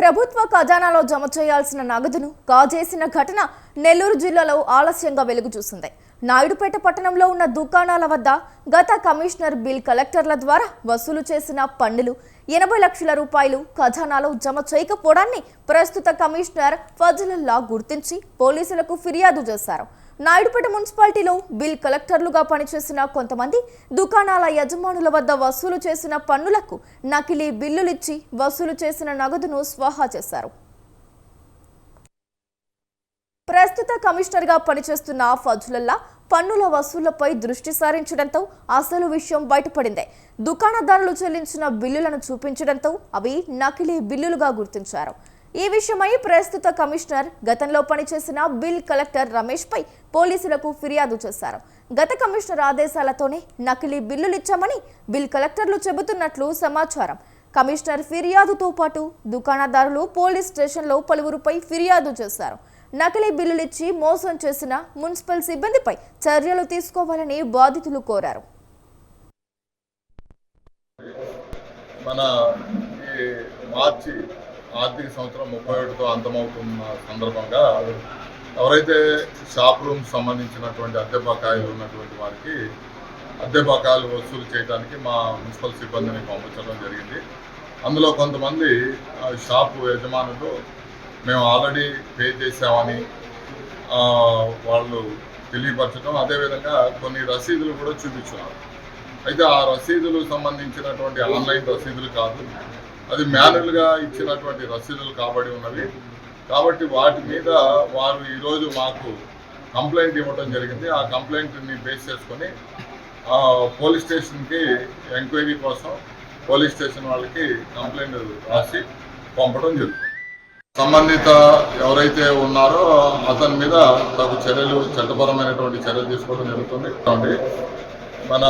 ప్రభుత్వ ఖజానాలో జమ చేయాల్సిన నగదును కాజేసిన ఘటన నెల్లూరు జిల్లాలో ఆలస్యంగా వెలుగు చూసింది. నాయుడుపేట పట్టణంలో ఉన్న దుకాణాల వద్ద గత కమిషనర్ బిల్ కలెక్టర్ల ద్వారా వసూలు చేసిన పన్నులు ఎనభై లక్షల రూపాయలు ఖజానాలో జమ చేయకపోవడాన్ని ప్రస్తుత కమిషనర్ ఫజలుల్లా గుర్తించి పోలీసులకు ఫిర్యాదు చేశారు. నాయుడుపేట మున్సిపాలిటీలో బిల్ కలెక్టర్లుగా పనిచేసిన కొంతమంది దుకాణాల యజమానుల వద్ద వసూలు చేసిన పన్నులకు నకిలీ బిల్లులిచ్చి వసూలు చేసిన నగదును స్వాహా చేశారు. ప్రస్తుత కమిషనర్గా పనిచేస్తున్న ఫజులల్లా పన్నుల వసూళ్ళపై దృష్టి సారించడంతో అసలు విషయం బయటపడింది. దుకాణదారులు చెల్లించిన బిల్లులను చూపించడంతో అవి నకిలీ బిల్లులుగా గుర్తించారు. ఈ విషయమై ప్రస్తుత కమిషనర్ గతంలో పనిచేసిన బిల్ కలెక్టర్ రమేష్ పై పోలీసులకు ఫిర్యాదు చేశారు. గత కమిషనర్ ఆదేశాలతోనే నకిలీ బిల్లులు ఇచ్చామని బిల్ కలెక్టర్లు చెబుతున్నట్లు సమాచారం. కమిషనర్ ఫిర్యాదుతో పాటు దుకాణదారులు పోలీస్ స్టేషన్లో పలువురుపై ఫిర్యాదు చేశారు. నకిలీ బిల్లులిచ్చి మోసం చేసిన మున్సిపల్ సిబ్బందిపై చర్యలు తీసుకోవాలని బాధితులు కోరారు. మన ఈ మార్చి ఆర్థిక సంవత్సరం ముప్పై ఒకటితో అంతమవుతున్న సందర్భంగా ఎవరైతే షాప్ రూమ్ సంబంధించినటువంటి అద్దె బకాయిలు ఉన్నటువంటి వారికి అద్దె బకాయిలు వసూలు చేయడానికి మా మున్సిపల్ సిబ్బందిని పంపించడం జరిగింది. అందులో కొంతమంది ఆ, షాపు యజమానులు మేము ఆల్రెడీ పే చేసామని వాళ్ళు తెలియపరచడం అదేవిధంగా కొన్ని రసీదులు కూడా చూపించారు. అయితే ఆ రసీదులు సంబంధించినటువంటి ఆన్లైన్ రసీదులు కాదు. అది మాన్యువల్గా ఇచ్చినటువంటి రసీదులు కాబడి ఉన్నవి. కాబట్టి వాటి మీద వారు ఈరోజు మాకు కంప్లైంట్ ఇవ్వడం జరిగింది. ఆ కంప్లైంట్ని బేస్ చేసుకొని ఆ, పోలీస్ స్టేషన్కి ఎంక్వైరీ కోసం పోలీస్ స్టేషన్ వాళ్ళకి కంప్లైంట్ రాసి పంపడం జరుగుతుంది. సంబంధిత ఎవరైతే ఉన్నారో అతని మీద తగు చర్యలు చట్టపరమైనటువంటి చర్యలు తీసుకోవడం జరుగుతుంది. మన